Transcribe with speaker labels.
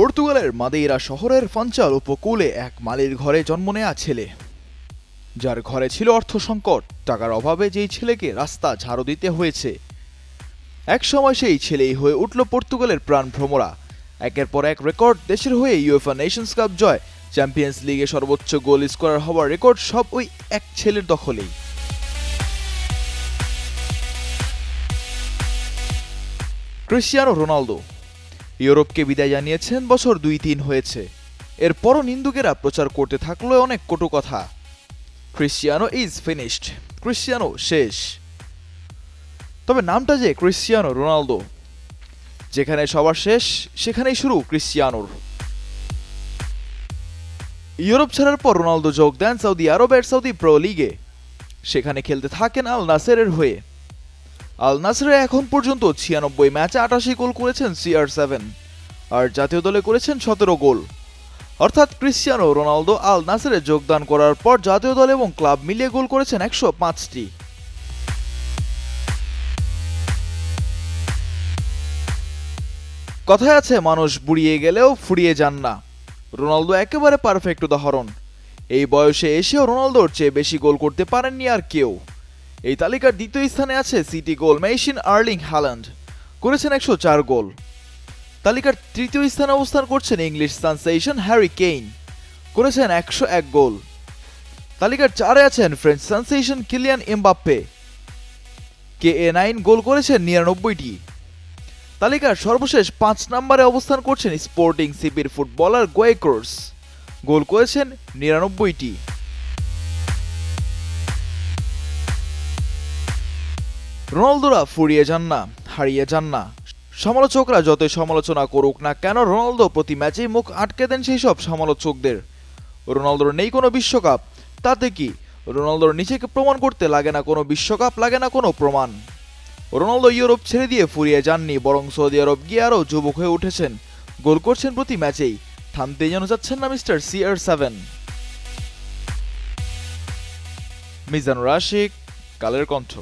Speaker 1: পর্তুগালের মাদেইরা শহরের ফাঞ্চাল উপকূলে এক মালির ঘরে জন্ম নেয়া ছেলে। যার ঘরে ছিল অর্থ সংকট, টাকার অভাবে যেই ছেলেকে রাস্তা ঝাড়ু দিতে হয়েছে। এক সময় সেই ছেলেই হয়ে উঠল পর্তুগালের প্রাণ ভ্রমরা। একের পর এক রেকর্ড দেশের হয়ে ইউএফা নেশনস কাপ জয় চ্যাম্পিয়ন্স লিগে সর্বোচ্চ গোল স্কোরার হওয়ার রেকর্ড সব ওই এক ছেলের দখলেই। ক্রিশ্চিয়ানো রোনালদো ইউরোপকে বিদায় জানিয়েছেন, বছর দুই তিন হয়েছে। এরপরও নিন্দুকেরা প্রচার করতে থাকল অনেক কটু কথা। Cristiano is finished. ক্রিশ্চিয়ানো শেষ। তবে নামটা যে ক্রিশ্চিয়ানো রোনালদো, যেখানে সবার শেষ, সেখানেই শুরু ক্রিশ্চিয়ানোর। ইউরোপ ছাড়ার পর রোনালদো যোগ দেন সৌদি আরবের সৌদি প্রো লিগে। সেখানে খেলতে থাকেন আল নাসেরের হয়ে। আল নাসরে এখন পর্যন্ত ছিয়ানব্বই ম্যাচে আটাশি গোল করেছেন সিআর সেভেন, আর জাতীয় দলে করেছেন সতেরো গোল। অর্থাৎ ক্রিশ্চিয়ানো রোনালদো আল নাসরে যোগদান করার পর জাতীয় দল এবং ক্লাব মিলিয়ে গোল করেছেন একশো পাঁচটি। কথায় আছে, মানুষ বুড়িয়ে গেলেও ফুরিয়ে যান না। রোনালদো একেবারে পারফেক্ট উদাহরণ। এই বয়সে এসেও রোনালদোর চেয়ে বেশি গোল করতে পারেননি আর কেউ। এই তালিকার দ্বিতীয় স্থানে আছে City goal machine Erling Haaland করেছেন একশো চার গোল। তালিকার তৃতীয় স্থানে অবস্থান করছেন ইংলিশ সানসেশন হ্যারি কেইন। করেছেন একশো এক গোল। তালিকার চারে আছেন ফ্রেঞ্চ সানসেশন কিলিয়ান এমবাপ্পে। কে এ নাইন গোল করেছেন নিরানব্বইটি। তালিকার সর্বশেষ পাঁচ নম্বরে অবস্থান করছেন স্পোর্টিং সিপির ফুটবলার গোয়েকোর্স গোল করেছেন নিরানব্বইটি। রোনালদোরা ফুরিয়ে যান না, হারিয়ে যান না। সমালোচকরা যতই সমালোচনা করুক না কেন, রোনালদো প্রতি ম্যাচেই মুখ আটকে দেন সেই সব সমালোচকদের। রোনালদোর নেই কোনো বিশ্বকাপ, তাতে কি? রোনালদোর নিজেকে প্রমাণ করতে লাগে না কোনো বিশ্বকাপ, লাগে না কোনো প্রমাণ। রোনালদো ইউরোপ ছেড়ে দিয়ে ফুরিয়ে যাননি, বরং সৌদি আরব গিয়ে আরও যুবক হয়ে উঠেছেন। গোল করছেন প্রতি ম্যাচেই। থামতেই যেন যাচ্ছেন না Mister C R seven. Mizanur Ashik, Kaler Kantho.